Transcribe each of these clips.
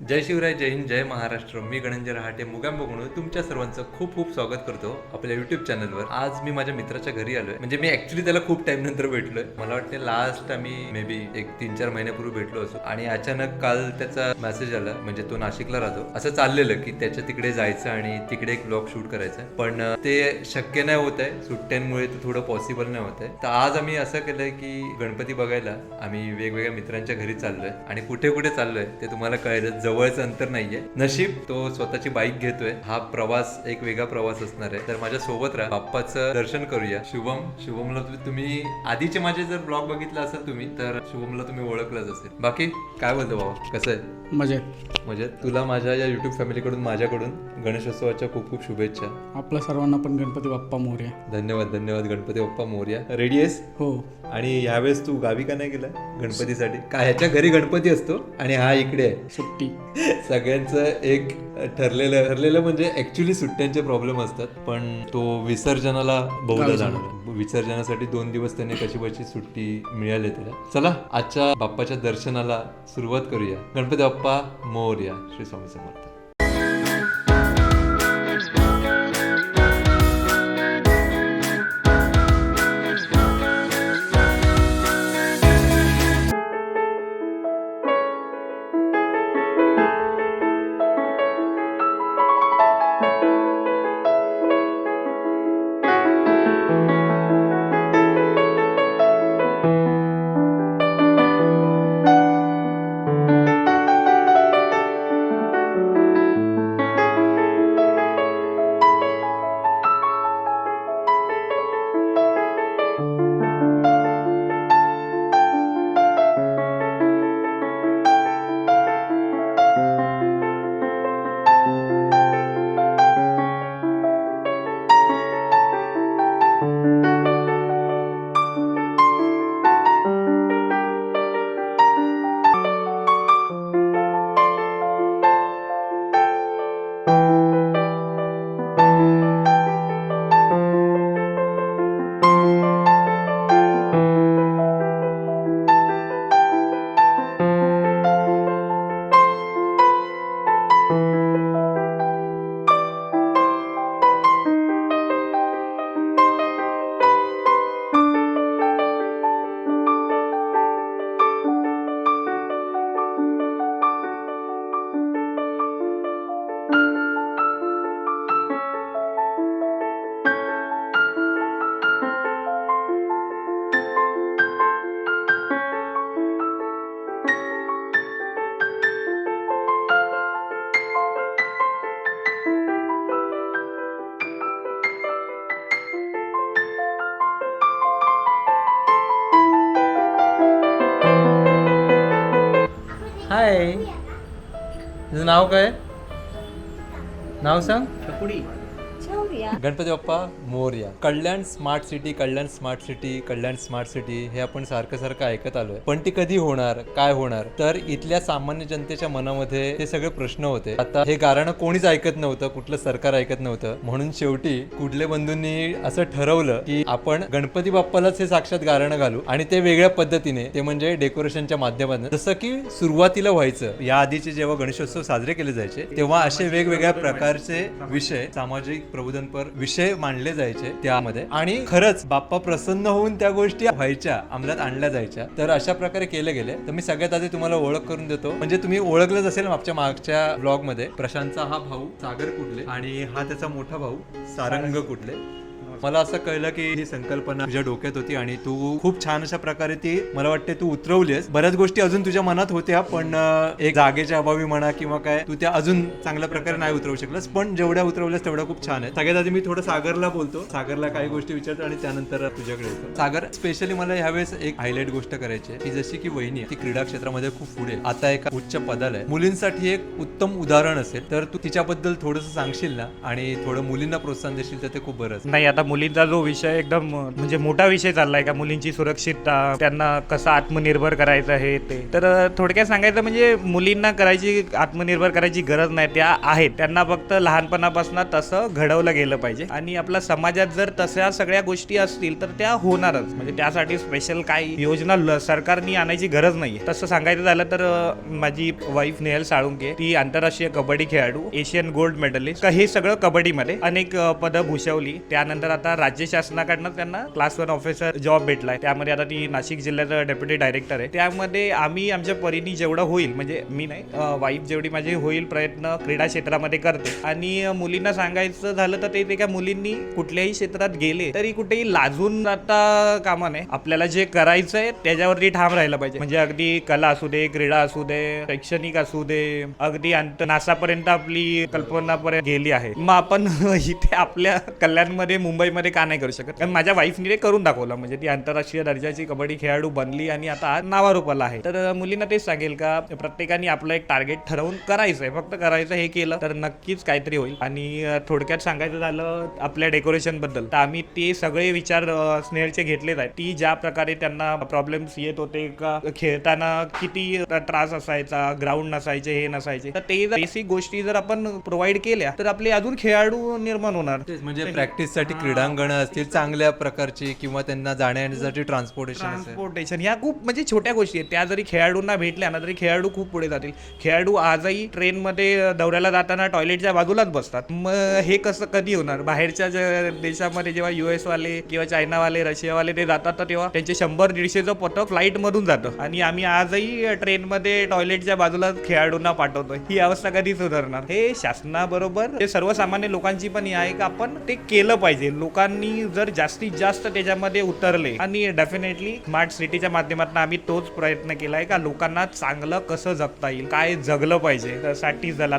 जय शिवराय जय हिंद जय महाराष्ट्र. मी गणंजय रहाटे मुगाम बघून तुमच्या सर्वांचं खूप खूप स्वागत करतो आपल्या युट्यूब चॅनलवर आज मी माझ्या मित्राच्या घरी आलोय. म्हणजे मी ऍक्च्युली त्याला खूप टाइम नंतर भेटलोय. मला वाटते लास्ट आम्ही मे बी एक तीन चार महिन्यापूर्वी भेटलो असो. आणि अचानक काल त्याचा मेसेज आला. म्हणजे तो नाशिकला राहतो. असं चाललेलं की त्याच्या तिकडे जायचं आणि तिकडे एक ब्लॉग शूट करायचं. पण ते शक्य नाही होत आहे. सुट्ट्यांमुळे ते थोडं पॉसिबल नाही होत आहे. तर आज आम्ही असं केलंय की गणपती बघायला आम्ही वेगवेगळ्या मित्रांच्या घरी चाललोय. आणि कुठे कुठे चाललोय ते तुम्हाला कळेलच. जवळचं अंतर नाहीये. नशीब तो स्वतःची बाईक घेतोय. हा प्रवास एक वेगळा प्रवास असणार आहे. तर माझ्या सोबत राहा. बाप्पाचं दर्शन करूया. शुभम शुभमला तुम्ही आधीचे माझे जर ब्लॉग बघितला असेल तुम्ही तर शुभमला तुम्ही ओळखलंच असेल. बाकी काय बोलतो बाबा कसं आहे? मजेत. म्हणजे तुला माझ्या या युट्यूब फॅमिलीकडून माझ्याकडून गणेशोत्सवाच्या खूप खूप शुभेच्छा. आपल्या सर्वांना पण गणपती बाप्पा मोर्या. धन्यवाद धन्यवाद. गणपती बाप्पा मोर्या. रेडी आहेस? हो. आणि यावेळेस तू गावी का नाही गेला गणपतीसाठी. काय ह्याच्या घरी गणपती असतो? आणि हा इकडे आहे. सुट्टी. सगळ्यांचं एक ठरलेलं ठरलेलं म्हणजे ऍक्च्युली सुट्ट्यांचे प्रॉब्लेम असतात पण तो विसर्जनाला बहुधा जाणार. विसर्जनासाठी दोन दिवस त्याने कशी बशी सुट्टी मिळाली त्याला. चला आजच्या बाप्पाच्या दर्शनाला सुरुवात करूया. गणपती बाप्पा मोर्या श्री स्वामी समर्थ. नाव सांग Ganpati Bappa Morya. Kalyan smart city Kalyan smart city Kalyan smart city हे आपण सारखं सारखं ऐकत आलोय. पण ती कधी होणार? काय होणार? तर इथल्या सामान्य जनतेच्या मनामध्ये हे सगळे प्रश्न होते. आता हे गाराणं कोणीच ऐकत नव्हतं कुठलं सरकार ऐकत नव्हतं. म्हणून शेवटी कुठले बंधूंनी असं ठरवलं की आपण गणपती बाप्पालाच हे साक्षात गाराणं घालू आणि ते वेगळ्या पद्धतीने ते म्हणजे डेकोरेशनच्या माध्यमातून. जसं की सुरुवातीला व्हायचं या आधीचे जेव्हा गणेशोत्सव साजरे केले जायचे तेव्हा असे वेगवेगळ्या प्रकारचे विषय सामाजिक प्रबोधनपर विषय मांडले जायचे त्यामध्ये. आणि खरंच बाप्पा प्रसन्न होऊन त्या गोष्टी व्हायच्या अंमलात आणल्या जायच्या. तर अशा प्रकारे केले गेले. तर मी सगळ्यात आधी तुम्हाला ओळख करून देतो. म्हणजे तुम्ही ओळखलंच असेल मागच्या मागच्या ब्लॉगमध्ये प्रशांतचा हा भाऊ सागर कुठले आणि हा त्याचा मोठा भाऊ सारंग कुठले. मला असं कळलं की ही संकल्पना तुझ्या डोक्यात होती आणि तू खूप छान अशा प्रकारे ती मला वाटते तू उतरवलीस बऱ्याच गोष्टी अजून तुझ्या मनात होत्या पण एक जागेच्या अभावी म्हणा किंवा काय तू त्या अजून चांगल्या प्रकारे नाही उतरवू शकलास. पण जेवढ्या उतरवल्यास तेवढ्या खूप छान आहे सगळ्यात आधी मी थोडं सागरला बोलतो. सागरला काही गोष्टी विचारतो आणि त्यानंतर तुझ्याकडे येतो. सागर स्पेशली मला ह्यावेळेस एक हायलाइट गोष्ट करायची आहे. की जशी की वहिनी आहे, ती क्रीडा क्षेत्रामध्ये खूप पुढे आता एका उच्च पदाला आहे. मुलींसाठी एक उत्तम उदाहरण असेल तर तू तिच्याबद्दल थोडंसं सांगशील ना? आणि थोडं मुलींना प्रोत्साहन देशील तर ते खूप बरं नाही आता मुलींचा जो विषय एकदम म्हणजे मोठा विषय चाललाय का मुलींची सुरक्षितता त्यांना कसं आत्मनिर्भर करायचं आहे ते. तर थोडक्यात सांगायचं म्हणजे मुलींना करायची आत्मनिर्भर करायची गरज नाही त्या आहेत. त्यांना फक्त लहानपणापासून तसं घडवलं गेलं पाहिजे. आणि आपल्या समाजात जर तशा सगळ्या गोष्टी असतील तर त्या होणारच. म्हणजे त्यासाठी स्पेशल काही योजना ल- सरकारनी आणायची गरज नाही तसं सांगायचं झालं तर माझी वाईफ नेहल साळुंके ती आंतरराष्ट्रीय कबड्डी खेळाडू एशियन गोल्ड मेडलिस्ट हे सगळं कबड्डीमध्ये अनेक पदं भूषवली. त्यानंतर आता राज्य शासनाकडनं त्यांना क्लास वन ऑफिसर जॉब भेटलाय. त्यामध्ये आता ती नाशिक जिल्ह्याचं डेप्युटी डायरेक्टर आहे. त्यामध्ये आम्ही आमच्या परीने जेवढं होईल म्हणजे मी नाही वाईफ जेवढी माझी होईल प्रयत्न क्रीडा क्षेत्रामध्ये करते. आणि मुलींना सांगायचं झालं तर ते एका मुलींनी कुठल्याही क्षेत्रात गेले तरी कुठेही लाजून आता कामा नये. आपल्याला जे करायचंय त्याच्यावरती ठाम राहिलं पाहिजे. म्हणजे अगदी कला असू दे क्रीडा असू दे शैक्षणिक असू दे अगदी अंत नासापर्यंत आपली कल्पनापर्यंत गेली आहे. मग आपण इथे आपल्या कल्याणमध्ये मुंबई मुंबईमध्ये का नाही करू शकत? कारण माझ्या वाईफने ते करून दाखवलं. म्हणजे ती आंतरराष्ट्रीय दर्जाची कबड्डी खेळाडू बनली आणि आता नावारूपाला आहे. तर मुलींना तेच सांगेल का प्रत्येकाने आपलं एक टार्गेट ठरवून करायचंय. फक्त करायचं हे केलं तर नक्कीच काहीतरी होईल. आणि थोडक्यात सांगायचं झालं आपल्या डेकोरेशनबद्दल. तर आम्ही ते सगळे विचार अ, स्नेहलचे घेतलेत आहेत. ती ज्या प्रकारे त्यांना प्रॉब्लेम्स येत होते का खेळताना किती त्रास असायचा ग्राउंड नसायचे हे नसायचे तर ते बेसिक गोष्टी जर आपण प्रोव्हाइड केल्या तर आपले अजून खेळाडू निर्माण होणार. म्हणजे प्रॅक्टिससाठी क्रीडांगणं असतील चांगल्या प्रकारची किंवा त्यांना जाण्यासाठी ट्रान्सपोर्टेशन असेल. ट्रान्सपोर्टेशन ह्या खूप म्हणजे छोट्या गोष्टी आहेत. त्या जरी खेळाडूंना भेटल्या ना तरी खेळाडू खूप पुढे जातील. खेळाडू आजही ट्रेनमध्ये दौऱ्याला जाताना टॉयलेटच्या बाजूलाच बसतात. मग हे कसं कधी होणार? बाहेरच्या ज देशामध्ये जेव्हा युएस वाले किंवा चायनावाले रशियावाले ते जातात तर तेव्हा त्यांचे शंभर दीडशेचं पथक फ्लाईट मधून जातं. आणि आम्ही आजही ट्रेनमध्ये टॉयलेटच्या बाजूला खेळाडूंना पाठवतो ही अवस्था कधी सुधारणार. हे शासनाबरोबर हे सर्वसामान्य लोकांची पण हे आहे का आपण ते केलं पाहिजे. लोकांनी जर जास्तीत जास्त त्याच्यामध्ये उतरले आणि डेफिनेटली स्मार्ट सिटीच्या माध्यमातून आम्ही तोच प्रयत्न केलाय का लोकांना चांगलं कसं जगता येईल काय जगलं पाहिजे. त्यासाठी जर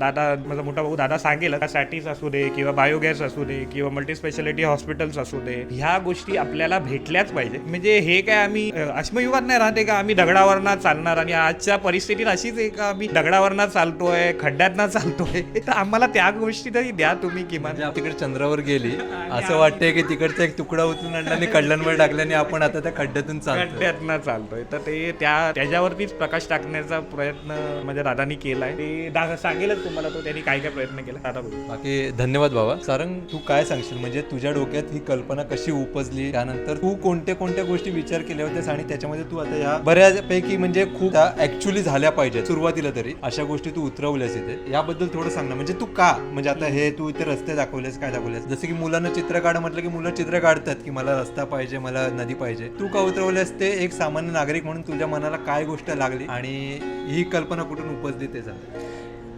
दादा माझा मोठा भाऊ दादा सांगेल सॅटीस असू दे किंवा बायोगॅस असू दे किंवा मल्टी स्पेशालिटी हॉस्पिटल्स असू दे ह्या गोष्टी आपल्याला भेटल्याच पाहिजे. म्हणजे हे काय आम्ही अश्मयुगात नाही राहते का आम्ही दगडावरना चालणार आणि आजच्या परिस्थितीत अशीच आहे का आम्ही दगडावरना चालतोय खड्ड्यातनं चालतोय? तर आम्हाला त्या गोष्टी तरी द्या तुम्ही किमान. म्हणजे तिकडे चंद्रावर गेली असं वाटतंय की तिकडचा एक तुकडा उचलून आणला आणि टाकल्याने आपण आता त्या खड्ड्यातून चालतो खड्ड्यातनं चालतोय. तर ते त्या त्याच्यावरतीच प्रकाश टाकण्याचा प्रयत्न माझ्या दादानी केलाय. ते दा सांगेलच तुम्हाला तो त्यांनी काय काय प्रयत्न केला दादा बोलू. बाकी धन्यवाद बाबा. सारंग तू काय सांगशील? म्हणजे तुझ्या डोक्यात ही कल्पना कशी उपजली? त्यानंतर तू कोणत्या कोणत्या गोष्टी विचार केल्या होत्यास आणि त्याच्यामध्ये तू आता या बऱ्यापैकी म्हणजे खूप ऍक्च्युली झाल्या पाहिजेत सुरुवातीला तरी. अशा गोष्टी तू उतरवल्यास इथे. याबद्दल थोडं सांग ना. म्हणजे तू का? म्हणजे आता हे तू इथे रस्ते दाखवलेस काय दाखवलेस? जसं की मुलांना चित्र काढ म्हटलं की मुलं चित्र काढतात की मला रस्ता पाहिजे मला नदी पाहिजे. तू का उतरवलेस ते एक सामान्य नागरिक म्हणून तुझ्या मनाला काय गोष्ट लागली? आणि ही कल्पना कुठून उपजली ते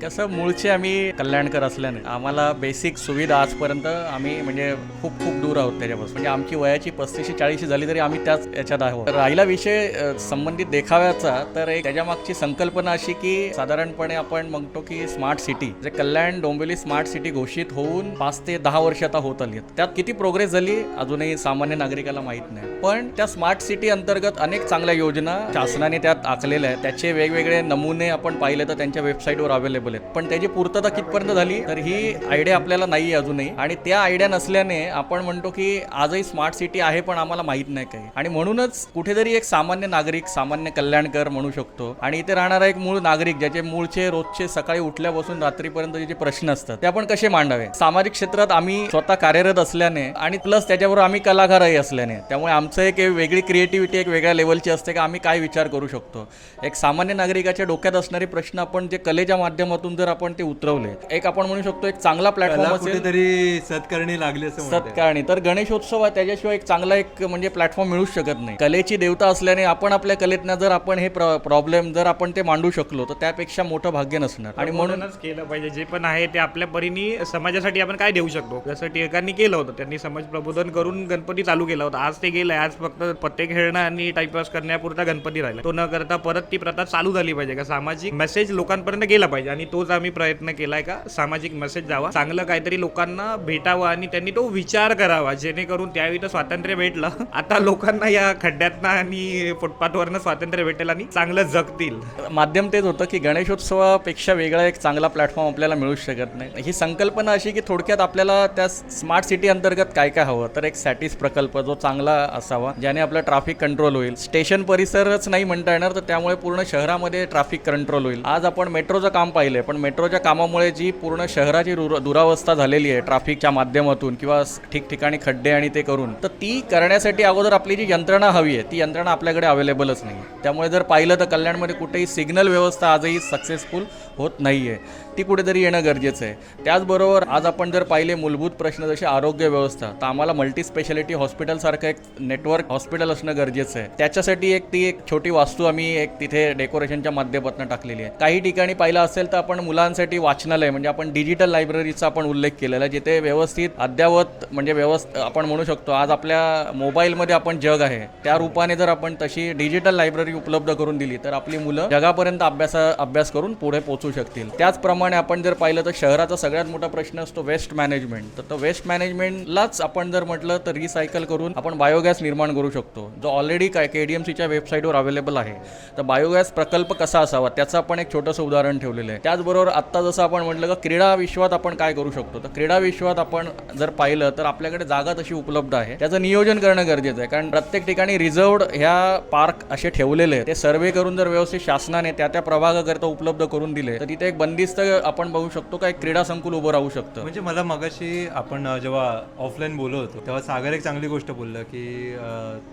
कसं मूळचे आम्ही कल्याणकर असल्याने आम्हाला बेसिक सुविधा आजपर्यंत आम्ही म्हणजे खूप खूप दूर आहोत त्याच्यापासून. म्हणजे आमची वयाची पस्तीसशे चाळीसशी झाली तरी आम्ही त्याच याच्यात आहोत. राहिला विषय संबंधित देखाव्याचा तर एक त्याच्या मागची संकल्पना अशी की साधारणपणे आपण म्हणतो की स्मार्ट सिटी जे कल्याण डोंबिवली स्मार्ट सिटी घोषित होऊन पाच ते दहा वर्ष आता होत आली आहेत. त्यात किती प्रोग्रेस झाली अजूनही सामान्य नागरिकाला माहीत नाही. पण त्या स्मार्ट सिटी अंतर्गत अनेक चांगल्या योजना शासनाने त्यात आखलेल्या आहेत. त्याचे वेगवेगळे नमुने आपण पाहिले तर त्यांच्या वेबसाईटवर अवेलेबल आहेत. पण त्याची पूर्तता कितपर्यंत झाली तर ही आयडिया आपल्याला नाही आहे अजूनही. आणि त्या आयडिया नसल्याने आपण म्हणतो की आजही स्मार्ट सिटी आहे पण आम्हाला माहीत नाही काही. आणि म्हणूनच कुठेतरी एक सामान्य नागरिक सामान्य कल्याणकर म्हणू शकतो. आणि इथे राहणारा एक मूळ नागरिक ज्याचे मूळचे रोजचे सकाळी उठल्यापासून रात्रीपर्यंत जे प्रश्न असतात ते आपण कसे मांडावे? सामाजिक क्षेत्रात आम्ही स्वतः कार्यरत असल्याने आणि प्लस त्याच्याबरोबर आम्ही कलाकारही असल्याने त्यामुळे आमचं एक वेगळी क्रिएटिव्हिटी एक वेगळ्या लेवलची असते की आम्ही काय विचार करू शकतो. एक सामान्य नागरिकाच्या डोक्यात असणारे प्रश्न आपण जे कलेच्या माध्यमातून जर आपण ते उतरवले एक आपण म्हणू शकतो एक चांगला प्लॅटफॉर्म असेल कुठेतरी सत्कारणी लागली असं. सत्कारणी. तर गणेशोत्सव आहे त्याच्याशिवाय एक चांगला एक म्हणजे प्लॅटफॉर्म मिळूच शकत नाही. कलेची देवता असल्याने आपण आपल्या कलेतनं जर आपण हे प्रॉब्लेम जर आपण ते मांडू शकलो तर त्यापेक्षा मोठं भाग्य नसणार. आणि म्हणून म्हणूनच केलं पाहिजे. जे पण आहे ते आपल्या परीने समाजासाठी आपण काय देऊ शकतो? जसं टिळकांनी केलं होतं त्यांनी समाज प्रबोधन करून गणपती चालू केला होता. आज ते गेलंय. आज फक्त पत्ते खेळणं आणि टाइमपास करण्यापुरता गणपती राहिला. तो न करता परत ती प्रथा चालू झाली पाहिजे. का सामाजिक मेसेज लोकांपर्यंत गेला पाहिजे. आणि आणि तोच आम्ही प्रयत्न केलाय का सामाजिक मेसेज जावा चांगलं काहीतरी लोकांना भेटावं आणि त्यांनी तो विचार करावा. जेणेकरून त्यावेळी तर स्वातंत्र्य भेटलं. आता लोकांना या खड्ड्यातनं आणि फुटपाथवरनं स्वातंत्र्य भेटेल आणि चांगलं जगतील. माध्यम तेच होतं की गणेशोत्सवापेक्षा वेगळा एक चांगला प्लॅटफॉर्म आपल्याला मिळू शकत नाही. ही संकल्पना अशी की थोडक्यात आपल्याला त्या स्मार्ट सिटी अंतर्गत काय काय हवं तर एक सॅटिस प्रकल्प जो चांगला असावा ज्याने आपलं ट्रॅफिक कंट्रोल होईल. स्टेशन परिसरच नाही म्हणता येणार तर त्यामुळे पूर्ण शहरामध्ये ट्रॅफिक कंट्रोल होईल. आज आपण मेट्रोचं काम पाहिलं. पाहिलंय पण मेट्रोच्या कामामुळे जी पूर्ण शहराची दुर- दुरावस्था झालेली आहे ट्रॅफिकच्या माध्यमातून किंवा ठिकठिकाणी खड्डे आणि ते करून तर ती करण्यासाठी अगोदर आपली जी यंत्रणा हवी आहे ती यंत्रणा आपल्याकडे अवेलेबलच नाही त्यामुळे जर पाहिलं तर कल्याणमध्ये कुठेही सिग्नल व्यवस्था आजही सक्सेसफुल होत नाही आहे ती कुठेतरी येणं गरजेचं आहे. त्याचबरोबर आज आपण जर पाहिले मूलभूत प्रश्न जसे आरोग्य व्यवस्था तर आम्हाला मल्टी स्पेशालिटी हॉस्पिटलसारखं एक नेटवर्क हॉस्पिटल असणं गरजेचं आहे. त्याच्यासाठी एक ती एक छोटी वास्तू आम्ही एक तिथे डेकोरेशनच्या माध्यमातून टाकलेली आहे. काही ठिकाणी पाहिलं असेल तर आपण मुलांसाठी वाचनालय म्हणजे आपण डिजिटल लायब्ररीचा आपण उल्लेख केलेला आहे जिथे व्यवस्थित अद्यावत म्हणजे व्यवस्थ आपण म्हणू शकतो आज आपल्या मोबाईलमध्ये आपण जग आहे. त्या रूपाने जर आपण तशी डिजिटल लायब्ररी उपलब्ध करून दिली तर आपली मुलं जगापर्यंत अभ्यासा अभ्यास करून पुढे पोहोचू शकतील. त्याचप्रमाणे आपण जर पाहिलं तर शहराचा सगळ्यात मोठा प्रश्न असतो वेस्ट मॅनेजमेंट तर तो वेस्ट मॅनेजमेंटलाच आपण जर म्हटलं तर रिसायकल करून आपण बायोगॅस निर्माण करू शकतो. जो ऑलरेडी काय के डी एम सीच्या वेबसाईटवर अवेलेबल आहे. तर बायोगॅस प्रकल्प कसा असावा त्याचं आपण एक छोटंसं उदाहरण ठेवलेलं आहे. त्याचबरोबर आत्ता जसं आपण म्हटलं का क्रीडा विश्वात आपण काय करू शकतो? तर क्रीडा विश्वात आपण जर पाहिलं तर आपल्याकडे जागा तशी उपलब्ध आहे. त्याचं नियोजन करणं गरजेचं आहे. कारण प्रत्येक ठिकाणी रिझर्वड ह्या पार्क असे ठेवलेले आहेत. ते सर्वे करून जर व्यवस्थित शासनाने त्या त्या प्रभागाकरता उपलब्ध करून दिले तर तिथे एक बंदिस्त आपण बघू शकतो का एक क्रीडा संकुल उभं राहू शकतं. म्हणजे मला मगाशी आपण जेव्हा ऑफलाईन बोलत होतो तेव्हा सागर एक चांगली गोष्ट बोललं की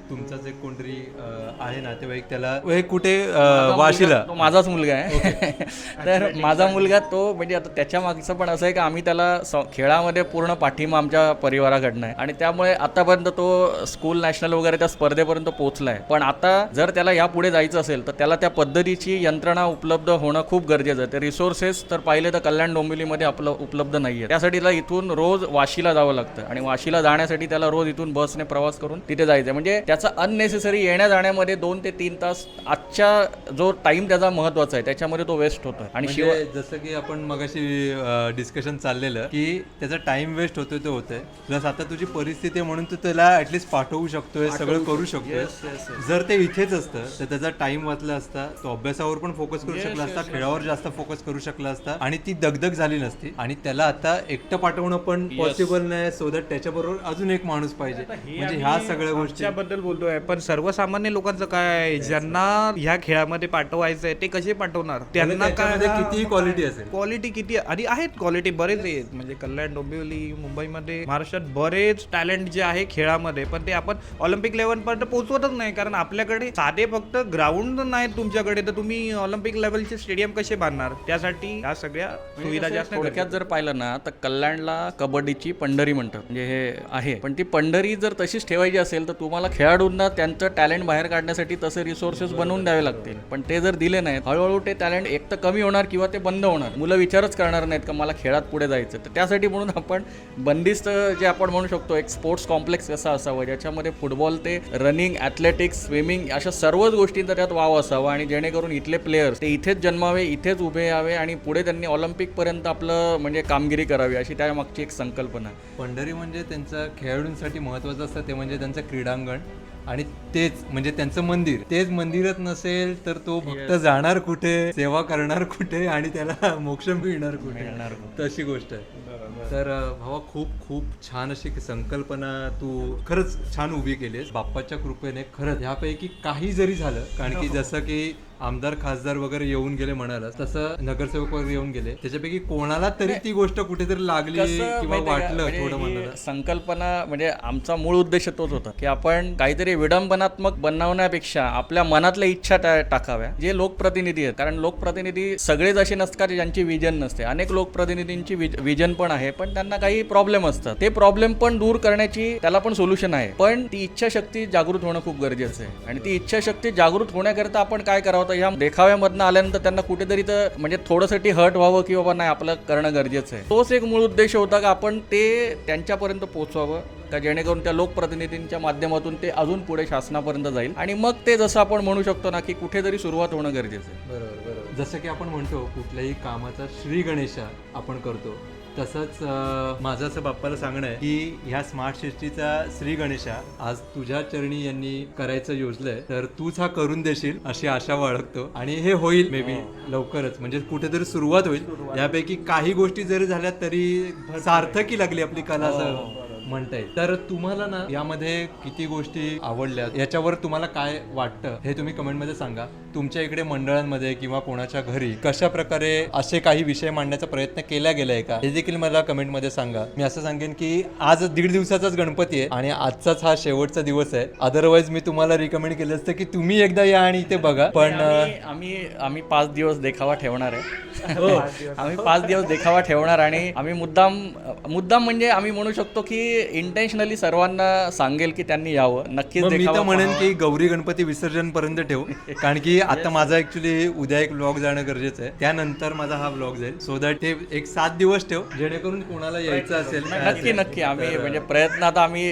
तुमचाच एक कोणतरी आहे नातेवाईक त्याला हे कुठे वाशीला. तो माझाच मुलगा आहे. तर माझा मुलगा तो म्हणजे आता त्याच्या मागचं पण असं आहे की आम्ही त्याला खेळामध्ये पूर्ण पाठिंबा आमच्या परिवाराकडनं आहे. आणि त्यामुळे आतापर्यंत तो स्कूल नॅशनल वगैरे त्या स्पर्धेपर्यंत पोहोचलाय. पण आता जर त्याला यापुढे जायचं असेल तर त्याला त्या पद्धतीची यंत्रणा उपलब्ध होणं खूप गरजेचं आहे. ते रिसोर्सेस तर पाहिले तर कल्याण डोंबिवलीमध्ये आपलं उपलब्ध नाही आहे त्यासाठी त्याला इथून रोज वाशीला जावं लागतं. आणि वाशीला जाण्यासाठी त्याला रोज इथून बसने प्रवास करून तिथे जायचं म्हणजे त्याचा अननेसेसरी येण्या जाण्यामध्ये दोन ते तीन तास आजच्या जो टाइम त्याचा महत्त्वाचा आहे त्याच्यामध्ये तो वेस्ट होतो आणि शिवाय म्हणजे जसं की आपण मगाशी डिस्कशन चाललेलं की त्याचा टाइम वेस्ट होतोय तो होतोय. प्लस आता तुझी परिस्थिती आहे म्हणून तू त्याला ऍटलीस्ट पाठवू शकतोय सगळं करू शकतोय. जर ते इथेच असतं तर त्याचा टाइम वाचला असता तो अभ्यासावर पण फोकस करू शकला असता खेळावर जास्त फोकस करू शकला असता आणि ती दगदग झाली नसती. आणि त्याला आता एकटं पाठवणं पण पॉसिबल नाही सो दॅट त्याच्याबरोबर अजून एक माणूस पाहिजे. म्हणजे ह्या सगळ्या गोष्टी बद्दल बोलतोय पण सर्वसामान्य लोकांचं काय आहे? ज्यांना ह्या खेळामध्ये पाठवायचंय ते कसे पाठवणार? त्यांना त्याच्यामध्ये काय किती क्वालिटी असेल. क्वालिटी किती आणि आहेत क्वालिटी बरेच आहेत. म्हणजे कल्याण डोंबिवली मुंबईमध्ये महाराष्ट्रात बरेच टॅलेंट जे आहे खेळामध्ये पण ते आपण ऑलिम्पिक लेवल पर्यंत पोहोचवतच नाही कारण आपल्याकडे साधे फक्त ग्राउंड नाहीत तुमच्याकडे तर तुम्ही ऑलिम्पिक लेवलचे स्टेडियम कसे बांधणार? त्यासाठी ह्या सगळ्या सुविधा जास्त थोडक्यात जर पाहिलं ना तर कल्याणला कबड्डीची पंढरी म्हणतात म्हणजे हे आहे. पण ती पंढरी जर तशीच ठेवायची असेल तर तुम्हाला खेळाडूंना त्यांचं टॅलेंट बाहेर काढण्यासाठी तसे रिसोर्सेस बनवून द्यावे लागतील. पण ते जर दिले नाहीत हळूहळू ते टॅलेंट एक तर कमी होणार किंवा ते बंद होणार. मुलं विचारच करणार नाहीत का मला खेळात पुढे जायचं तर त्यासाठी म्हणून आपण बंदिस्त जे आपण म्हणू शकतो एक स्पोर्ट्स कॉम्प्लेक्स कसा असावा ज्याच्यामध्ये फुटबॉल ते रनिंग ॲथलेटिक्स स्विमिंग अशा सर्वच गोष्टींचा त्यात वाव असावा आणि जेणेकरून इथले प्लेयर्स ते इथेच जन्मावे इथेच उभे यावे आणि पुढे त्यांनी ऑलिम्पिक पर्यंत आपलं म्हणजे कामगिरी करावी अशी त्या मागची एक संकल्पना आहे. पंढरी म्हणजे त्यांचं खेळाडूंसाठी महत्वाचं असतं ते म्हणजे त्यांचं क्रीडांगण आणि तेच म्हणजे त्यांचं मंदिर. तेच मंदिरच नसेल तर तो भक्त जाणार कुठे सेवा करणार कुठे आणि त्याला मोक्ष मिळणार कुठे? तशी गोष्ट आहे. तर अं, भावा खूप खूप छान अशी संकल्पना तू खरंच छान उभी केलीस बाप्पाच्या कृपेने खरंच ह्यापैकी काही जरी झालं कारण की जसं की आमदार खासदार वगैरे येऊन गेले म्हणाला तसं नगरसेवक वगैरे येऊन गेले. त्याच्यापैकी कोणाला तरी ती गोष्ट कुठेतरी लागली किंवा? वाटलं म्हणजे थोडं संकल्पना म्हणजे आमचा मूळ उद्देश तोच होता की आपण काहीतरी विडंबनात्मक बनवण्यापेक्षा आपल्या मनातल्या इच्छा त्या टाकाव्या जे लोकप्रतिनिधी आहेत. कारण लोकप्रतिनिधी सगळेच असे नसतात ज्यांची विजन नसते. अनेक लोकप्रतिनिधींची विजन पण आहे पण त्यांना काही प्रॉब्लेम असतात. ते प्रॉब्लेम पण दूर करण्याची त्याला पण सोल्युशन आहे. पण ती इच्छाशक्ती जागृत होणं खूप गरजेचं आहे. आणि ती इच्छाशक्ती जागृत होण्याकरता आपण काय करावं? तर ह्या देखाव्यामधनं आल्यानंतर त्यांना कुठेतरी तर म्हणजे थोडंसाठी हर्ट व्हावं की बाबा नाही आपलं करणं गरजेचं आहे. तोच एक मूळ उद्देश होता की आपण ते त्यांच्यापर्यंत पोहोचवावं का जेणेकरून त्या लोकप्रतिनिधींच्या माध्यमातून ते अजून पुढे शासनापर्यंत जाईल. आणि मग ते जसं आपण म्हणू शकतो ना की कुठेतरी सुरुवात होणं गरजेचं आहे. बरोबर बरोबर. जसं की आपण म्हणतो कुठल्याही कामाचा श्री गणेशा आपण करतो तसंच माझं असं बाप्पाला सांगणं आहे की ह्या स्मार्ट सिटीचा श्री गणेशा आज तुझ्या चरणी यांनी करायचं योजलंय तर तूच हा करून देशील अशी आशा बाळगतो. आणि हे होईल मे बी लवकरच. म्हणजे कुठेतरी सुरुवात होईल. यापैकी काही गोष्टी जरी झाल्या तरी सार्थकी लागली आपली कला असं म्हणता येईल. तर तुम्हाला ना यामध्ये किती गोष्टी आवडल्या? याच्यावर तुम्हाला काय वाटतं? हे तुम्ही कमेंटमध्ये सांगा. तुमच्या इकडे मंडळांमध्ये किंवा कोणाच्या घरी कशा प्रकारे असे काही विषय मांडण्याचा प्रयत्न केला गेलाय का? हे देखील मला कमेंटमध्ये सांगा. मी असं सांगेन की आज दीड दिवसाचाच गणपती आहे आणि आजचाच हा शेवटचा दिवस आहे. अदरवाईज मी तुम्हाला रिकमेंड केलं असतं की तुम्ही एकदा या आणि इथे बघा. पण आम्ही आम्ही पाच दिवस देखावा ठेवणार आहे. हो. आम्ही पाच दिवस देखावा ठेवणार आणि आम्ही मुद्दाम मुद्दाम म्हणजे आम्ही म्हणू शकतो की इंटेन्शनली सर्वांना सांगेल की त्यांनी यावं. नक्कीच मी तर देखावा म्हणेन. की गौरी गणपती विसर्जन पर्यंत ठेवू. कारण की आता माझा ऍक्च्युली उद्या एक ब्लॉग जाणं गरजेचं आहे. त्यानंतर माझा हा ब्लॉग जाईल. सो दॅट ते एक सात दिवस ठेव जेणेकरून कोणाला यायचं असेल नक्की. नक्की आम्ही म्हणजे प्रयत्न आता आम्ही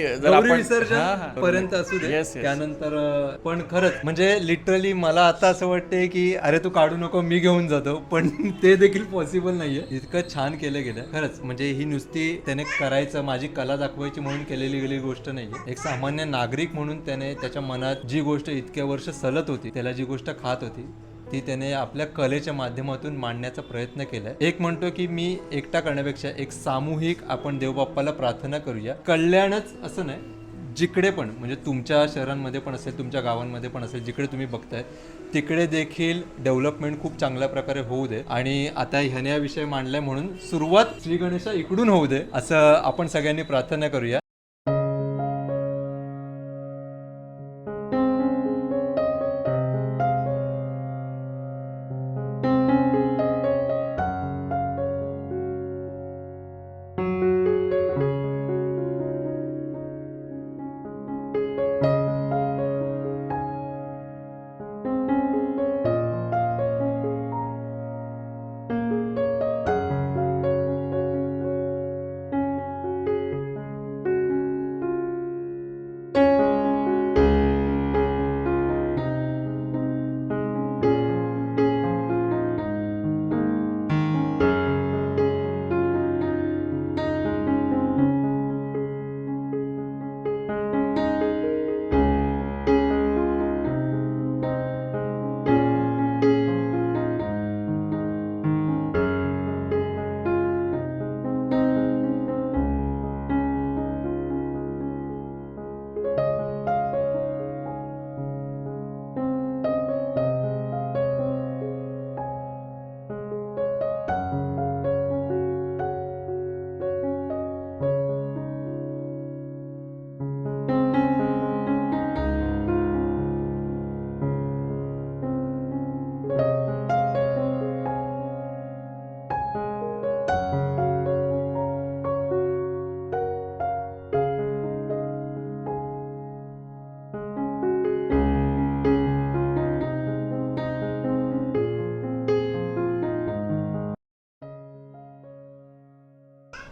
विसर्जन. पर्यंत असू दे. त्यानंतर पण खरंच म्हणजे लिटरली मला आता असं वाटतंय की अरे तू काढू नको मी घेऊन जातो. पण ते देखील पॉसिबल नाहीये. इतकं छान केलं गेलं. खरंच म्हणजे ही नुसती त्याने करायचं माझी कला दाखवायची म्हणून केलेली गेली गोष्ट नाहीये. एक सामान्य नागरिक म्हणून त्याने त्याच्या मनात जी गोष्ट इतक्या वर्ष सलत होती त्याला जी गोष्ट खात होती ती त्याने आपल्या कलेच्या माध्यमातून मांडण्याचा प्रयत्न केलाय. एक म्हणतो की मी एकटा करण्यापेक्षा एक सामूहिक आपण देवबाप्पाला प्रार्थना करूया. कल्याणच असं नाही जिकडे पण म्हणजे तुमच्या शहरांमध्ये पण असेल तुमच्या गावांमध्ये पण असेल जिकडे तुम्ही बघताय तिकडे देखील डेव्हलपमेंट खूप चांगल्या प्रकारे होऊ दे. आणि आता ह्याने हा विषय मांडलाय म्हणून सुरुवात श्री गणेशा इकडून होऊ दे असं आपण सगळ्यांनी प्रार्थना करूया.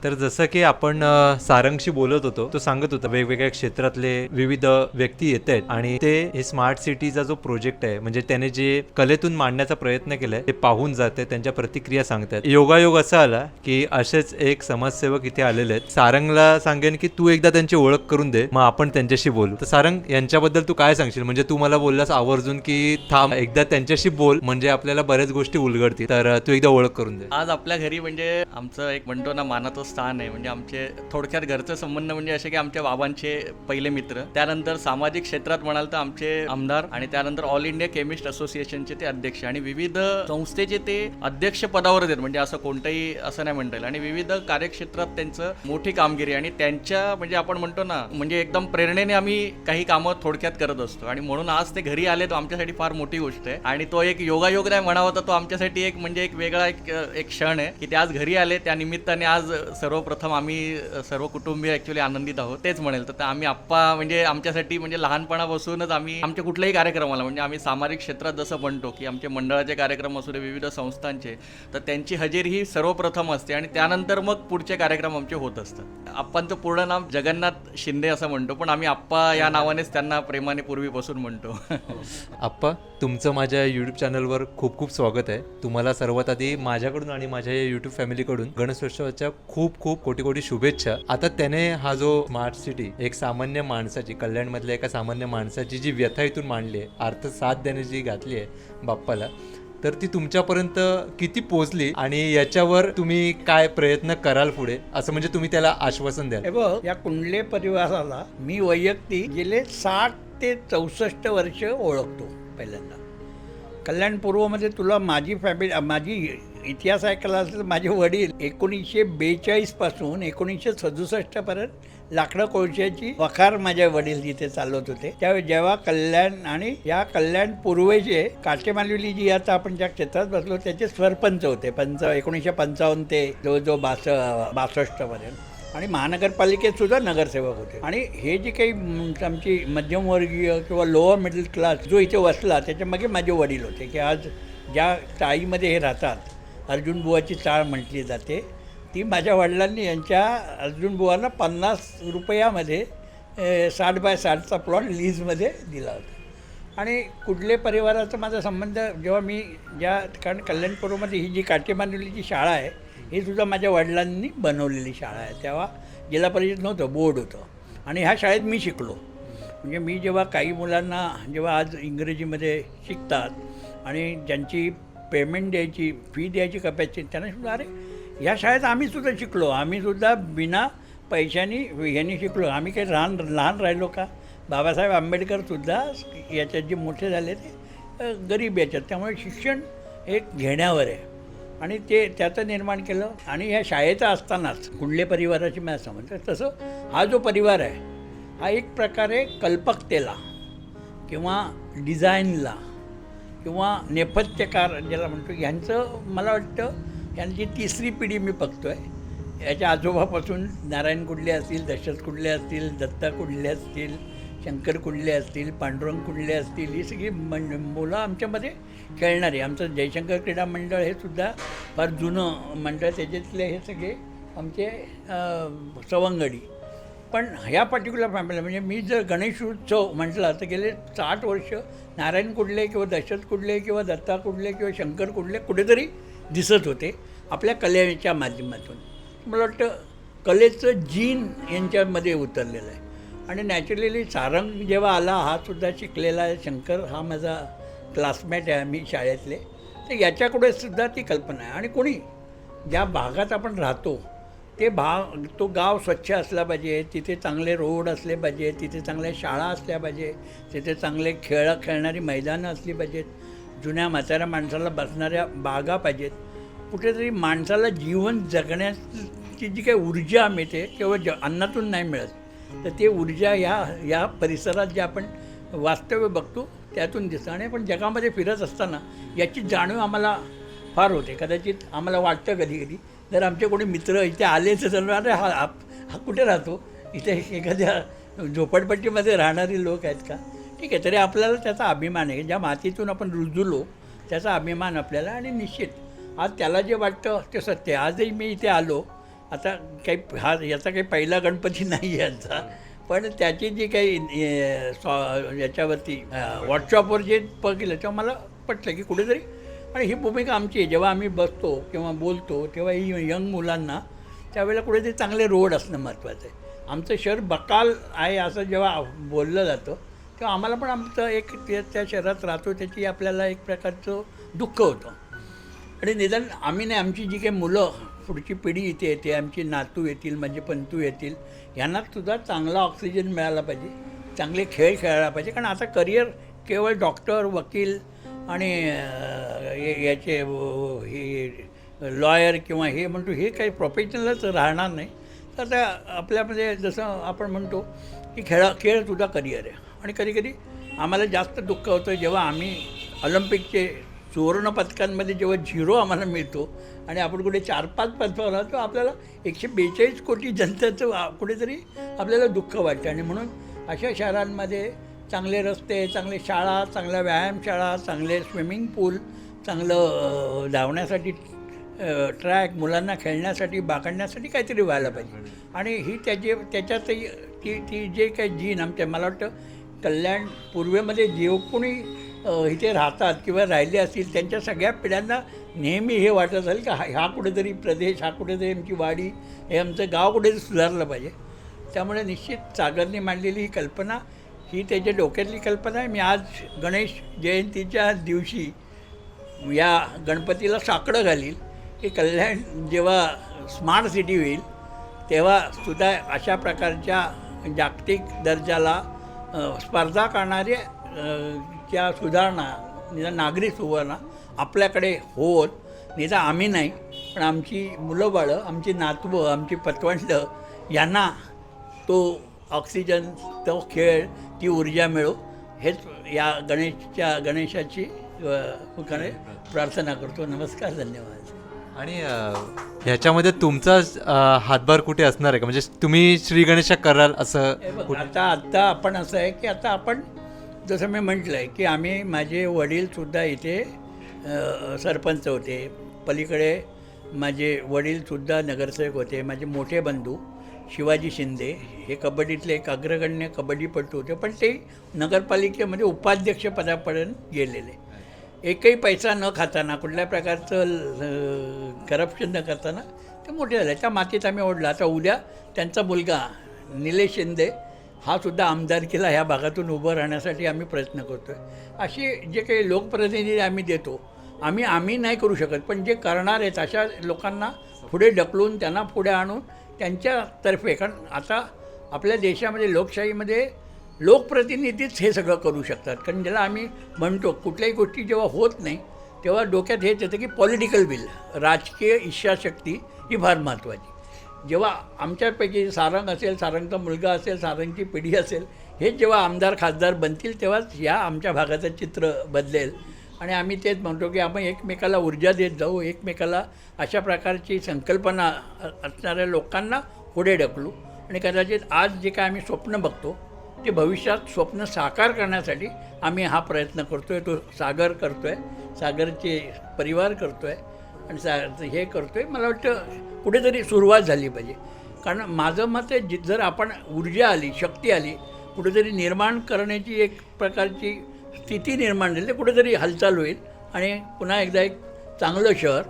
तर जसं की आपण सारंगशी बोलत होतो तो सांगत होता वेगवेगळ्या क्षेत्रातले विविध व्यक्ती येत आहेत आणि ते हे स्मार्ट सिटीचा जो प्रोजेक्ट आहे म्हणजे त्याने जे कलेतून मांडण्याचा प्रयत्न केलाय ते पाहून जाते त्यांच्या प्रतिक्रिया सांगतात योगायोग असा आला की असेच एक समाजसेवक इथे आलेले आहेत. सारंगला सांगेन की तू एकदा त्यांची ओळख करून दे मग आपण त्यांच्याशी बोलू. तर सारंग यांच्याबद्दल तू काय सांगशील? म्हणजे तू मला बोललास आवर्जून की थांब एकदा त्यांच्याशी बोल म्हणजे आपल्याला बऱ्याच गोष्टी उलगडतील. तर तू एकदा ओळख करून दे. आज आपल्या घरी म्हणजे आमचं एक म्हणतो ना मानाचं स्थान आहे. म्हणजे आमचे थोडक्यात घरचे संबंध म्हणजे असे की आमच्या बाबांचे पहिले मित्र. त्यानंतर सामाजिक क्षेत्रात म्हणाल तर आमचे आमदार आणि त्यानंतर ऑल इंडिया केमिस्ट असोसिएशनचे ते अध्यक्ष आणि विविध संस्थेचे ते अध्यक्ष पदावर आहेत म्हणजे असं कोणतंही असं नाही म्हणता येईल. आणि विविध कार्यक्षेत्रात त्यांचं मोठी कामगिरी आणि त्यांच्या म्हणजे आपण म्हणतो ना म्हणजे एकदम प्रेरणेने आम्ही काही कामं थोडक्यात करत असतो. आणि म्हणून आज ते घरी आले तो आमच्यासाठी फार मोठी गोष्ट आहे. आणि तो एक योगायोग नाही म्हणावा तर तो आमच्यासाठी एक म्हणजे एक वेगळा एक एक क्षण आहे की ते आज घरी आले त्या निमित्ताने आज सर्वप्रथम आम्ही सर्व कुटुंबीय ॲक्च्युली आनंदित आहोत. तेच म्हणेल. तर आम्ही आप्पा म्हणजे आमच्यासाठी म्हणजे लहानपणापासूनच आम्ही आमच्या कुठल्याही कार्यक्रमाला म्हणजे आम्ही सामाजिक क्षेत्रात जसं म्हणतो की आमचे मंडळाचे कार्यक्रम असू दे विविध संस्थांचे तर त्यांची हजेरी ही सर्वप्रथम असते आणि त्यानंतर मग पुढचे कार्यक्रम आमचे होत असतात. आप्पांचं पूर्ण नाव जगन्नाथ शिंदे असं म्हणतो पण आम्ही आप्पा या नावानेच त्यांना प्रेमाने पूर्वीपासून म्हणतो. आप्पा तुमचं माझ्या यूट्यूब चॅनलवर खूप खूप स्वागत आहे. तुम्हाला सर्वात आधी माझ्याकडून आणि माझ्या या यूट्यूब फॅमिलीकडून गणेशोत्सवाच्या खूप खूप खूप कोटी कोटी शुभेच्छा. आता त्याने हा जो स्मार्ट सिटी एक सामान्य माणसाची कल्याणमधल्या एका सामान्य माणसाची जी व्यथा इथून मांडली आहे अर्थ साथ देणे जी घातली आहे बाप्पाला तर ती तुमच्यापर्यंत किती पोचली आणि याच्यावर तुम्ही काय प्रयत्न कराल पुढे? असं म्हणजे तुम्ही त्याला आश्वासन द्याल. बघ या कुंडले परिवाराला मी वैयक्तिक गेले साठ ते चौसष्ट वर्ष ओळखतो पहिल्यांदा. कल्याणपूर्वमध्ये तुला माझी फॅमिली माझी इतिहास ऐकला असेल तर माझे वडील एकोणीसशे बेचाळीसपासून एकोणीसशे सदुसष्टपर्यंत लाकडं कोळशाची वखार माझे वडील तिथे चालवत होते. त्यावेळी जेव्हा कल्याण आणि या कल्याण पूर्वेचे काटेमालवली जी आता आपण ज्या क्षेत्रात बसलो त्याचे सरपंच होते. पंच एकोणीसशे पंचावन्न ते जवळजवळ बास बासष्टपर्यंत आणि महानगरपालिकेत सुद्धा नगरसेवक होते. आणि हे जे काही आमची मध्यमवर्गीय किंवा लोअर मिडल क्लास जो इथे वसला त्याच्यामागे माझे वडील होते की आज ज्या चाळीमध्ये हे राहतात अर्जुन बुवाची चाळ म्हटली जाते. ती माझ्या वडिलांनी यांच्या अर्जुनबुवांना पन्नास रुपयामध्ये साठ बाय साठचा प्लॉट लीजमध्ये दिला होता. आणि कुठले परिवाराचा माझा संबंध जेव्हा मी ज्या कारण कल्याणपूरमध्ये ही जी काटेमांडवलीची शाळा आहे ही सुद्धा माझ्या वडिलांनी बनवलेली शाळा आहे. तेव्हा जिल्हा परिषद नव्हतं बोर्ड होतं. आणि ह्या शाळेत मी शिकलो. म्हणजे मी जेव्हा काही मुलांना जेव्हा आज इंग्रजीमध्ये शिकतात आणि ज्यांची पेमेंट द्यायची फी द्यायची कपॅसिटी त्यांना सुद्धा अरे या शाळेत आम्हीसुद्धा शिकलो. आम्ही सुद्धा बिना पैशानी ह्यांनी शिकलो. आम्ही काही लहान लहान राहिलो का? बाबासाहेब आंबेडकरसुद्धा याच्यात जे मोठे झाले ते गरीब याच्यात. त्यामुळे शिक्षण हे घेण्यावर आहे. आणि ते त्याचं निर्माण केलं. आणि ह्या शाळेचं असतानाच कुंडले परिवाराची मला समजतं तसं हा जो परिवार आहे हा एक प्रकारे कल्पकतेला किंवा डिझाईनला किंवा नेपथ्यकार ज्याला म्हणतो ह्यांचं मला वाटतं यांची तिसरी पिढी मी बघतो आहे याच्या आजोबापासून नारायण कुडले असतील दशरथ कुडले असतील दत्ता कुडले असतील शंकर कुडले असतील पांडुरंग कुडले असतील ही सगळी मंड मुलं आमच्यामध्ये खेळणारी आमचं जयशंकर क्रीडा मंडळ हे सुद्धा फार जुनं मंडळ त्याच्यातले हे सगळे आमचे सवंगडी. पण ह्या पर्टिक्युलर फॅमिली म्हणजे मी जर गणेशोत्सव म्हटला तर गेले साठ वर्ष नारायण कुडले किंवा दशरथ कुडले किंवा दत्ता कुडले किंवा शंकर कुडले कुठेतरी दिसत होते आपल्या कलेच्या माध्यमातून. मला वाटतं कलेचं जीन यांच्यामध्ये उतरलेलं आहे. आणि नॅचरली सारंग जेव्हा आला हा सुद्धा शिकलेला आहे. शंकर हा माझा क्लासमेट आहे मी शाळेतले. तर याच्याकडे सुद्धा ती कल्पना आहे. आणि कोणी ज्या भागात आपण राहतो ते भाग तो गाव स्वच्छ असला पाहिजे तिथे चांगले रोड असले पाहिजे तिथे चांगल्या शाळा असल्या पाहिजे तिथे चांगले खेळ खेळणारी मैदानं असली पाहिजेत जुन्या म्हाताऱ्या माणसाला बसणाऱ्या बागा पाहिजेत. कुठेतरी माणसाला जीवन जगण्याची जी काही ऊर्जा मिळते केवळ ज अन्नातून नाही मिळत. तर ते ऊर्जा या या परिसरात जे आपण वास्तव्य बघतो त्यातून दिसतं. आणि आपण जगामध्ये फिरत असताना याची जाणीव आम्हाला फार होते. कदाचित आम्हाला वाटतं कधी कधी जर आमचे कोणी मित्र इथे आले तर त्यांना अरे हा हा हा कुठे राहतो? इथे एखाद्या झोपडपट्टीमध्ये राहणारे लोक आहेत का? ठीक आहे तरी आपल्याला त्याचा अभिमान आहे. ज्या मातीतून आपण रुजलो त्याचा अभिमान आपल्याला आणि निश्चित. आज त्याला जे वाटतं ते सत्य आजही मी इथे आलो. आता काही हा याचा काही पहिला गणपती नाही यांचा पण त्याची जी काही सॉ- याच्यावरती व्हॉट्सअपवर जे बघितलं तेव्हा मला पटलं की कुठेतरी आणि ही भूमिका आमची आहे. जेव्हा आम्ही बसतो किंवा बोलतो तेव्हा ही यंग मुलांना त्यावेळेला कुठेतरी चांगले रोड असणं महत्त्वाचं आहे. आमचं शहर बकाल आहे असं जेव्हा बोललं जातं तेव्हा आम्हाला पण आमचं एक त्या त्या शहरात राहतो त्याची आपल्याला एक प्रकारचं दुःख होतं. आणि निदान आम्ही नाही आमची जी काही मुलं पुढची पिढी इथे येते आमची नातू येतील म्हणजे पंतू येतील यांना सुद्धा चांगला ऑक्सिजन मिळाला पाहिजे चांगले खेळ खेळायला पाहिजे. कारण आता करिअर केवळ डॉक्टर वकील आणि याचे हे लॉयर किंवा हे म्हणतो हे काही प्रोफेशनलच राहणार नाही. तर आता आपल्यामध्ये जसं आपण म्हणतो की खेळा खेळ तुझा करिअर आहे. आणि कधीकधी आम्हाला जास्त दुःख होतं जेव्हा आम्ही ऑलिम्पिकचे सुवर्ण पदकांमध्ये जेव्हा झिरो आम्हाला मिळतो आणि आपण कुठे चार पाच पदकाला राहतो आपल्याला एकशे बेचाळीस कोटी जनतेचं कुठेतरी आपल्याला दुःख वाटतं. आणि म्हणून अशा शहरांमध्ये चांगले रस्ते चांगले शाळा चांगल्या व्यायामशाळा चांगले स्विमिंग पूल चांगलं धावण्यासाठी ट्रॅक मुलांना खेळण्यासाठी बाकडण्यासाठी काहीतरी व्हायला पाहिजे. आणि ही त्याची त्याच्यातही ती ती जे काही जीन आमच्या मला वाटतं कल्याण पूर्वेमध्ये जे कोणी इथे राहतात किंवा राहिले असतील त्यांच्या सगळ्या पिढ्यांना नेहमी हे वाटत असेल की हा हा कुठेतरी प्रदेश हा कुठेतरी आमची वाडी हे आमचं गाव कुठेतरी सुधारलं पाहिजे. त्यामुळे निश्चित सागरने मांडलेली ही कल्पना ही त्याच्या डोक्यातली कल्पना आहे. मी आज गणेश जयंतीच्या दिवशी या गणपतीला साकडं घालील. की कल्याण जेव्हा स्मार्ट सिटी होईल तेव्हा सुद्धा अशा प्रकारच्या जागतिक दर्जाला स्पर्धा करणाऱ्या ज्या सुधारणा निदान नागरी सुधारणा आपल्याकडे होत. निदान आम्ही नाही पण आमची मुलं बाळं आमची नातवं आमची पतवंड यांना तो ऑक्सिजन तो खेळ ती ऊर्जा मिळो हेच या गणेशच्या गणेशाची मुखाने प्रार्थना करतो. नमस्कार धन्यवाद. आणि ह्याच्यामध्ये तुमचा अ, हातभार कुठे असणार आहे? का म्हणजे तुम्ही श्री गणेशा कराल असं आता आत्ता आपण असं आहे की आता आपण जसं मी म्हटलं आहे की आम्ही माझे वडीलसुद्धा इथे सरपंच होते. पलीकडे माझे वडीलसुद्धा नगरसेवक होते. माझे मोठे बंधू शिवाजी शिंदे हे कबड्डीतले एक अग्रगण्य कबड्डीपटू होते पण ते नगरपालिकेमध्ये उपाध्यक्षपदापर्यंत गेलेले. एकही पैसा न खाताना कुठल्या प्रकारचं करप्शन न करताना ते मोठे झाले. त्या मातीत आम्ही ओढला. आता उद्या त्यांचा मुलगा निलेश शिंदे हा सुद्धा आमदारकीला ह्या भागातून उभं राहण्यासाठी आम्ही प्रयत्न करतो आहे असे जे काही लोकप्रतिनिधी आम्ही देतो आम्ही आम्ही नाही करू शकत पण जे करणार आहेत अशा लोकांना पुढे ढकलून त्यांना पुढे आणून त्यांच्यातर्फे कारण आता आपल्या देशामध्ये लोकशाहीमध्ये लोकप्रतिनिधीच हे सगळं करू शकतात. कारण ज्याला आम्ही म्हणतो कुठल्याही गोष्टी जेव्हा होत नाही तेव्हा डोक्यात हेच येतं की पॉलिटिकल बिल राजकीय इच्छाशक्ती ही फार महत्त्वाची. जेव्हा आमच्यापैकी सारंग असेल सारंगचा मुलगा असेल सारंगची पिढी असेल हे जेव्हा आमदार खासदार बनतील तेव्हाच या आमच्या भागाचं चित्र बदलेल. आणि आम्ही तेच म्हणतो की आपण एकमेकाला ऊर्जा देत जाऊ एकमेकाला अशा प्रकारची संकल्पना असणाऱ्या लोकांना पुढे ढकलू. आणि कदाचित आज जे काय आम्ही स्वप्न बघतो ते भविष्यात स्वप्न साकार करण्यासाठी आम्ही हा प्रयत्न करतो आहे तो सागर करतो आहे सागरचे परिवार करतो आहे आणि सा हे करतो आहे मला वाटतं कुठेतरी सुरुवात झाली पाहिजे. कारण माझं मत आहे जि- जर आपण ऊर्जा आली शक्ती आली कुठेतरी निर्माण करण्याची एक प्रकारची स्थिती निर्माण झाली तर कुठेतरी हालचाल होईल. आणि पुन्हा एकदा एक चांगलं शहर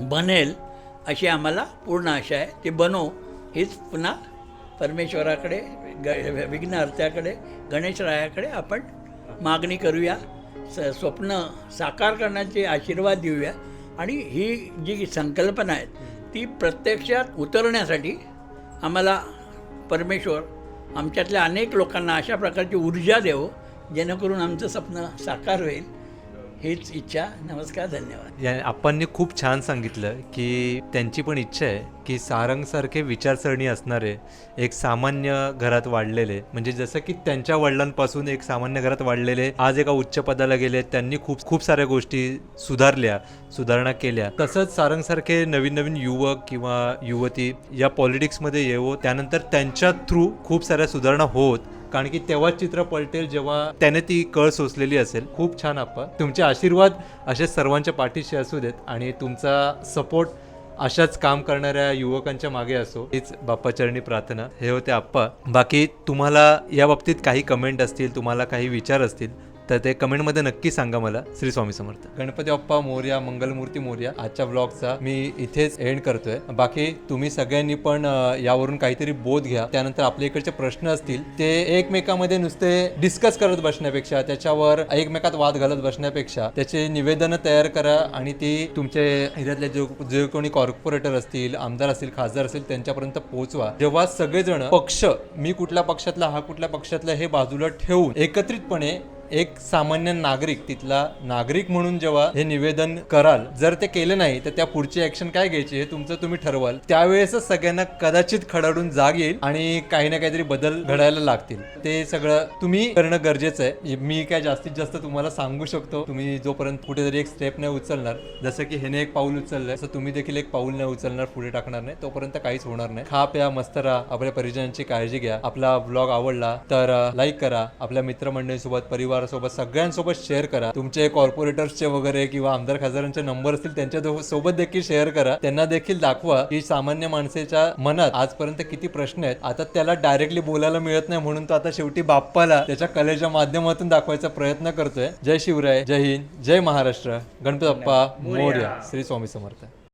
बनेल अशी आम्हाला पूर्ण आशा आहे. ते बनो हीच पुन्हा परमेश्वराकडे ग विघ्नहर्त्याकडे गणेशरायाकडे आपण मागणी करूया. स स्वप्न साकार करण्याचे आशीर्वाद देऊया. आणि ही जी संकल्पना आहे ती प्रत्यक्षात उतरण्यासाठी आम्हाला परमेश्वर आमच्यातल्या अनेक लोकांना अशा प्रकारची ऊर्जा देवो. जेणेकरून आमचं स्वप्न साकार होईल. हीच इच्छा. नमस्कार धन्यवाद. या आप्पांनी खूप छान सांगितलं की त्यांची पण इच्छा आहे की सारंगसारखे विचारसरणी असणारे एक सामान्य घरात वाढलेले म्हणजे जसं की त्यांच्या वडिलांपासून एक सामान्य घरात वाढलेले आज एका उच्च पदाला गेले त्यांनी खूप खूप साऱ्या गोष्टी सुधारल्या सुधारणा केल्या. तसंच सारंगसारखे नवीन नवीन युवक किंवा युवती या पॉलिटिक्समध्ये येवो त्यानंतर त्यांच्या थ्रू खूप साऱ्या सुधारणा होत कारण की तेव्हाच चित्र पलटेल जेव्हा त्याने ती कळ सोसलेली असेल. खूप छान आप्पा. तुमचे आशीर्वाद असे सर्वांच्या पाठीशी असू देत आणि तुमचा सपोर्ट अशाच काम करणाऱ्या युवकांच्या मागे असो. हीच बाप्पाचरणी प्रार्थना. हे होते आप्पा. बाकी तुम्हाला या बाबतीत काही कमेंट असतील तुम्हाला काही विचार असतील तर ते कमेंटमध्ये नक्की सांगा मला श्री स्वामी समर्थ. गणपती बाप्पा मोर्या मंगलमूर्ती मोर्या आजच्या ब्लॉगचा मी इथेच एंड करतोय. बाकी तुम्ही सगळ्यांनी पण यावरून काहीतरी बोध घ्या. त्यानंतर आपल्या इकडचे प्रश्न असतील ते एकमेकामध्ये नुसते डिस्कस करत बसण्यापेक्षा त्याच्यावर एकमेकात वाद घालत बसण्यापेक्षा त्याचे निवेदनं तयार करा आणि ती तुमचे एरियातले जो जे कोणी कॉर्पोरेटर असतील आमदार असतील खासदार असतील त्यांच्यापर्यंत पोहोचवा. जेव्हा सगळेजण पक्ष मी कुठल्या पक्षातला हा कुठल्या पक्षातला हे बाजूला ठेवून एकत्रितपणे एक सामान्य नागरिक तिथला नागरिक म्हणून जेव्हा हे निवेदन कराल जर ते केलं नाही तर त्या पुढची ऍक्शन काय घ्यायची हे तुमचं तुम्ही ठरवाल. त्यावेळेसच सगळ्यांना कदाचित खडाडून जाग येईल आणि काही ना काहीतरी बदल घडायला लागतील. ते सगळं तुम्ही करणं गरजेचं आहे. मी काय जास्तीत जास्त तुम्हाला सांगू शकतो तुम्ही जोपर्यंत कुठेतरी एक स्टेप नाही उचलणार जसं की ह्याने एक पाऊल उचललं तसं तुम्ही देखील एक पाऊल नाही उचलणार पुढे टाकणार नाही तोपर्यंत काहीच होणार नाही. खा प्या मस्त राहा. आपल्या परिजनांची काळजी घ्या. आपला ब्लॉग आवडला तर लाईक करा. आपल्या मित्रमंडळीसोबत परिवार परिवारासोबत सगळ्यांसोबत शेअर करा. तुमचे कॉर्पोरेटर्सचे वगैरे किंवा आमदार खासदारांचे नंबर असतील त्यांच्यासोबत देखील शेअर करा. त्यांना देखील दाखवा की सामान्य माणसाच्या मनात आजपर्यंत किती प्रश्न आहेत. आता त्याला डायरेक्टली बोलायला मिळत नाही म्हणून तो आता शेवटी बाप्पाला त्याच्या कलेच्या माध्यमातून दाखवायचा प्रयत्न करतोय. जय शिवराय जय हिंद जय महाराष्ट्र. गणपतप्पा मोर्या. श्री स्वामी समर्थ.